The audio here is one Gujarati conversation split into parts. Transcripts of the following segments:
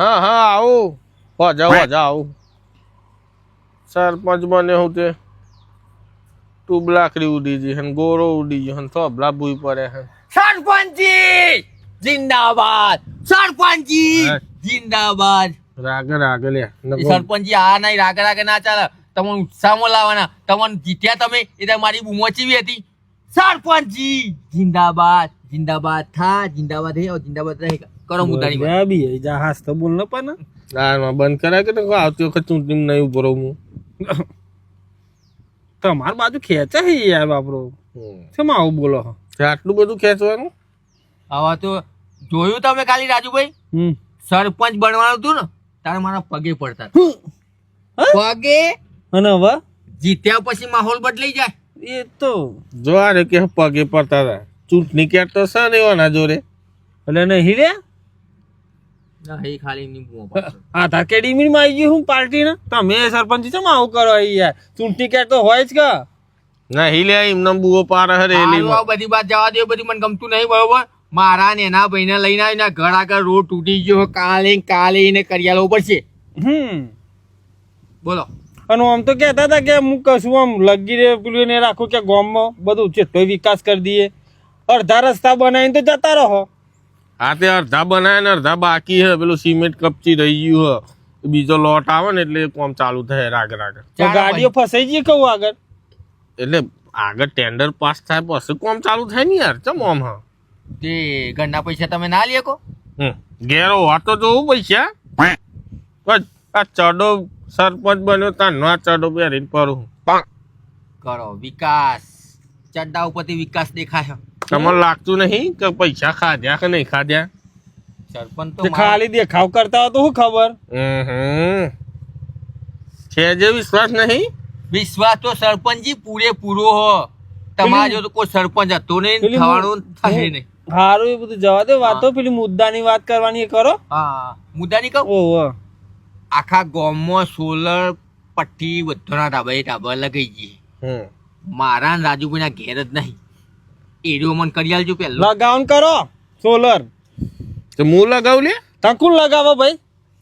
હા હા આવું. હોજા હોજા આવું. સરપંચ બને હું તે ટૂબ કરી ઉડી ગઈ હન ગોરો ઉડી ગયો હન તો થોભલા પડે હે. સરપંચજી જિંદાબાદ! સરપંચજી હા. જિંદાબાદ! રાગે રાગે લે સરપંચજી આ નહીં રાગે રાગે ના ચાલે. તમને ઉત્સાહમાં લાવવાના. તમને જીત્યા તમે એટલે મારી બૂમો ચીવી હતી. સરપંચજી જિંદાબાદ! જિંદાબાદ થા જિંદાબાદ હે और જિંદાબાદ રહે. કરો મુદ્દાની વાત. બી જહાજ તો બોલ ન પણ ના બંધ કરાય કે તો આવતી વખત ચૂંટણી નહીં ઊભો રહું હું. તમાર બાજુ ખેંચે છે યાર બાપરો. કેમ આવું બોલો? આટલું બધું ખેંચવાનું? આવા તો જોયું તમે ખાલી રાજુભાઈ? હમ. સરપંચ બનવાનું હતું ને તારે મારા પગે પડતા પગે? અને હવે? જીત્યા પછી માહોલ બદલાઈ જાય. એ તો. જો આ કે પગે પડતા હતા. ચૂંટણી ક્યાં તો છે એવાના જોડે? એટલે નહીં રે? આવી હું પાર્ટી તમે સરપંચ છે આવું કરો યાર. ચૂંટણી ક્યાંક તો હોય જ કે? ના हिले એમને બુઓ પાર હારું, બધી વાત જવા દે બધી મને ગમતું નહીં બરોબર? મારા ને એના ભાઈને લઈને આવીને ઘર આગળ રોડ તૂટી ગયો કાલે કાલે ને કરિયાલો પડશે. હમ. બોલો. અને આમ તો કહેતા હતા કે હું કશું આમ લગી રે પેલું ને રાખું કે ગામમાં બધું જેટલો વિકાસ કરી દઈએ. અડધા રસ્તા બનાવીને તો જતા રહો. આ તે અડધા બનાવે ને અડધા બાકી હે. પેલું સિમેન્ટ કપચી રહી ગયું હે. બીજો લોટ આવે ને એટલે કોમ ચાલુ થાય રાગ રાગ. ગાડીઓ ફસાઈ જઈએ કહું આગળ? એટલે આગળ ટેન્ડર પાસ થાય પછી કોમ ચાલુ થાય ને યાર. ચમ ઓમ હા? તે ઘરના પૈસા તમે ના લે કો. ઘેરો વાતો જોવું પૈસા આ ચડો સરપંચ બન્યો તાનો ના ચડો પહેરીને પરું કરો વિકાસ. ચડ્ડા ઉપરથી વિકાસ દેખાય. તમને લાગતું નહીં કે પૈસા ખાધ્યા કે નહીં ખાધ્યા? સરપંચ તો ખાલી દેખાવ કરતા હોય તો શું ખબર? છે જે વિશ્વાસ નહીં? વિશ્વાસ તો સરપંચજી પૂરેપૂરો હો. તમારો જો તો કોઈ સરપંચ હતો નહીં થવાનું થશે નહીં. સારું એ બધું જવા દે વાતો પેલી મુદ્દાની વાત કરવાની એ કરો. હા મુદ્દા ની કહું ઓહો. આખા ગામમાં સોલર પટ્ટી બધાના ધાબા એ ધાબા લગાઈ ગઈ. હમ. મારા ને રાજુભાઈના ઘેર જ નહીં. એરિયો મન કરી આલજો પેલો લગાવન કરો સોલર. તો હું લગાવ લે? તકુલ લગાવો ભાઈ.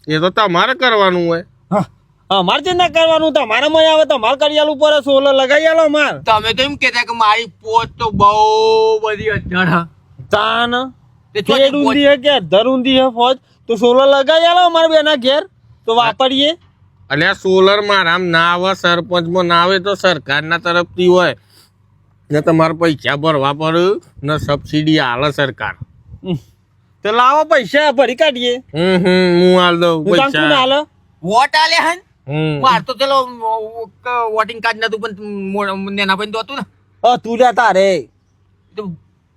એ તો તમારે કરવાનું હોય. હા મારે જે ના કરવાનું તમારે મજા આવે તમારે કરિયાલ ઉપર સોલર લગાવી આલો માર. તમે તો એમ કહેતા કે મારી પોત તો બહુ બધી હ. તાન તે ઊંધી હે કે અધર ઊંધી હે ફોજ? તો સોલર લગાવી આલો અમારે બેના ઘેર તો વાપરીએ. અલ્યા આ સોલર મારામ ના આવે સરપંચમાં ના આવે તો સરકારના તરફથી હોય. ને તમારે પૈસા ભરવા પર ને સબસિડી આલે સરકાર. તો લાવો પૈસા ભરી કાઢીએ. હમ હમ હું હાલ દઉં પૈસા. આલો? વોટ આલે હન? માર તો ચલો વોટિંગ કાર્ડ નતું પણ નેના ભાઈ તો હતું ને. અ તું જા તારે. તો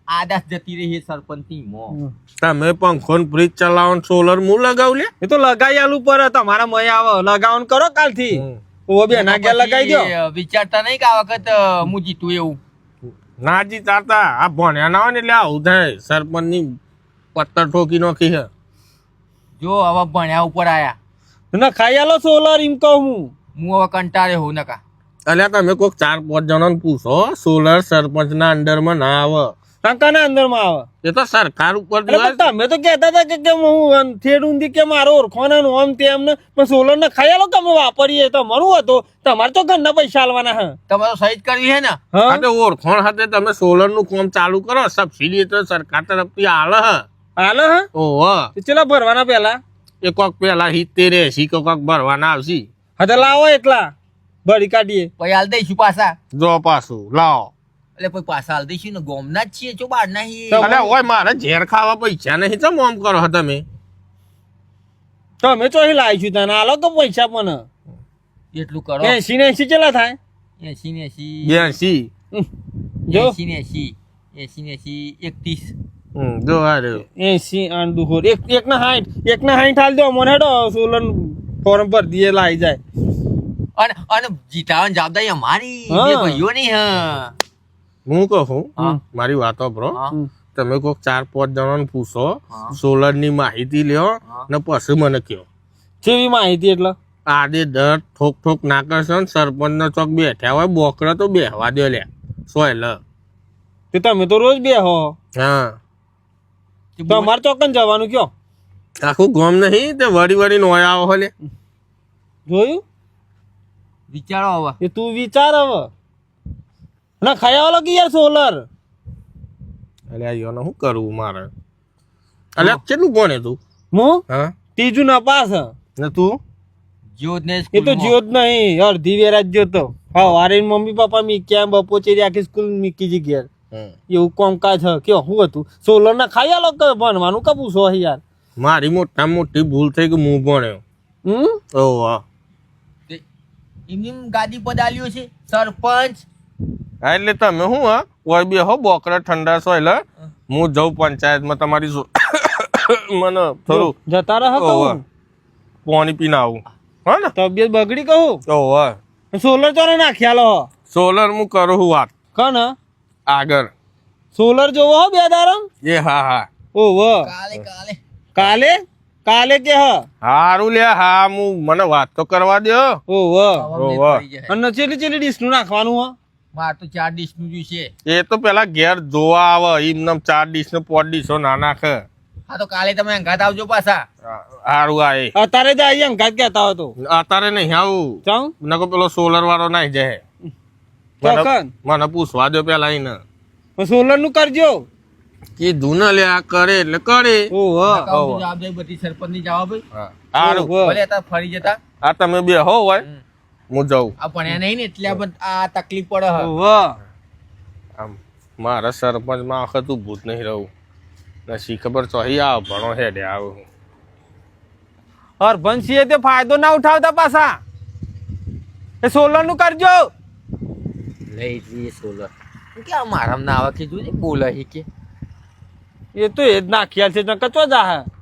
આદાસ જતી રહી સરપંચની મો. તમે પંખો ને ફ્રીજ ચલાવો ને સોલર હું લગાવ લે? એ તો લગાઈ આલું પર તમારા મય આવે. લગાવન કરો કાલથી. ઓ બેના ઘેર લગાઈ દો વિચારતા નહીં કે આ વખત હું જીતું એવું. ના તાતા આ ભણ્યા ના હોય ને એટલે આવું થાય સરપંચની પત્તર ઠોકી નાખી છે. જો હવે ભણ્યા ઉપર આયા. ના ખાઈ આલો સોલર એમ કહું હું. હું હવે કંટાળે હોઉં નકા. અલ્યા તમે કોઈક ચાર પાંચ જણાને પૂછો સોલર સરપંચ ના અંડરમાં ના આવે. ટંકાના અંદરમાં આવે. એ તો સરકાર ઉપર તમે તો કહેતા હતા કે હું થેડું કે મારો ઓળખવાના આમ તેમ ને પણ સોલર ને ખાઈ કે અમે વાપરીએ તમારું હતો. તમારે તો ઘરના પૈસા આલવાના હા. તમારે સહિત કરવી હે ને? હા. હા સાથે તમે સોલરનું કામ ચાલુ કરો સબસિડી તો સરકાર તરફથી આલે હ. હાલો હા? ઓહો. તો ચેલા ભરવાના પેલા? એ કોક પેલા સિત્તેર એસી કોક ભરવાના આવશે. હા તો લાવો એટલા. ભરી કાઢીએ. પછી હાલ દઈશું પાછા. જો પાછું લાવો. એટલે પછી પાછા હાલ દઈશું ને ગોમના જ છીએ. જો બાર નહીં તો- અલે ઓય મારે ઝેર ખાવા પૈસા નહીં. ચમ આમ કરો છો તમે? તમે ચોહી લાવીશું તને. આલો તો પૈસા પણ એટલું કરો. એસી ને એસી ચેલા થાય? એસી ને એસી હમ. જો. એસી ને એસી એસી ને એસી એકત્રીસ. હમ, જો આ રહ્યો. એસી આઠ દુખોર એક એક ના હાઈટ. એક ના હાઈટ હાલ દો. મને હેડો સોલન ફોર્મ પર દીએ લાવી જાય. અને અને જીતાવાની જવાબદારી અમારી. ભાઈઓ નહીં હા. હું કહું? મારી વાતો બ્રો તમે કોઈક ચાર પાંચ જણાને પૂછો સોલરની માહિતી લ્યો ને પછી મને કયો. કેવી માહિતી એટલે? આજે દર ઠોક ઠોક ના કરશો ને સરપંચ નો ચોક બેઠ્યા હોય બોકડા તો બેહવા દો લે સોય લ. તે તમે તો રોજ બે હો. હા તો અમારે ચોકન જવાનું કયો? આખું ગોમ નહીં તે વળી વળી નોય આવો હલે જોયું? વિચારો હવે. એ તું વિચાર હવે. ના ખાયા કે યાર સોલર અલે આ યોને શું કરવું મારે? અલે કેટલું કોણે તું હું હા? ત્રીજું ના પાસ. ને તું? જ્યોત ને એ તો જ્યોત નહીં અડધી વેરા જ તો. હા વારે મમ્મી પપ્પા મીક્યા બપોચે આખી સ્કૂલ મીકી જી ગયા એવું કોમકાજ હ કે શું હતું? સોલર ના ખાયા લોકો ભણવાનું કપું છો યાર? મારી મોટા મોટી ભૂલ થઈ કે હું ભણ્યો. હમ? ઓ વાહ. ગાદી પદાલ્યો છે સરપંચ હા એટલે તમે શું હા? કોઈ બી હો બોકરા ઠંડા છો એટલે હું જઉં પંચાયતમાં તમારી મને થોડું જતા રહો પાણી પીને આવું. હા ને? તબિયત બગડી કહું? ઓવે સોલર તો નાખ્યા લો. સોલર હું કરું છું વાત. કોણ આગળ. સોલર જોવો હો બે દારમ એ હા હા. ઓહો. કાલે કાલે. કાલે? કાલે કે હ? હારું લે હા હું મને વાત તો કરવા દો ઓહો. વ. અને ચેલી ચેલી ડીશનું નાખવાનું હ? માર તો ચાર ડીશનું જ્યું છે. એ તો પેલા ઘેર જોવા આવે એમને ચાર ડીશ ને પાંચ ડીશો ના નાખે. હા તો કાલે તમે અંગાત આવજો પાછા. હારું આ એ. અત્યારે જ આઈ અંગાત કહેતા હતો અત્યારે નહીં આવું ચાલ નકો પેલો સોલર વાળો નાઈ જાય. મને ચોકન મને પૂછવા દો પેલા એને. સોલરનું કરજો. એ ને લે આ કરે એટલે કરે. ઓહો. જવાબદારી બધી સરપંચની જવાબ હારું. ભલે ફરી જતા. આ તમે બે હો હોય. હું જાઉં. આ ભણ્યા નહીં ને એટલે આ બધ- આ તકલીફ પડે હ. આમ મારા સરપંચમાં વખત તું ભૂત નહીં રહું. ને શી ખબર ચોહી આવ ભણો હેડે આવ. હરભંશીએ તે ફાયદો ના ઉઠાવતા પાછા. એ સોલરનું કરજો. લઈ જઈએ સોલર કે મારામાં ના આવે કે જોજે બોલે છે કે. એ તો એ જ નાખ્યા છે નકર ચો જા હે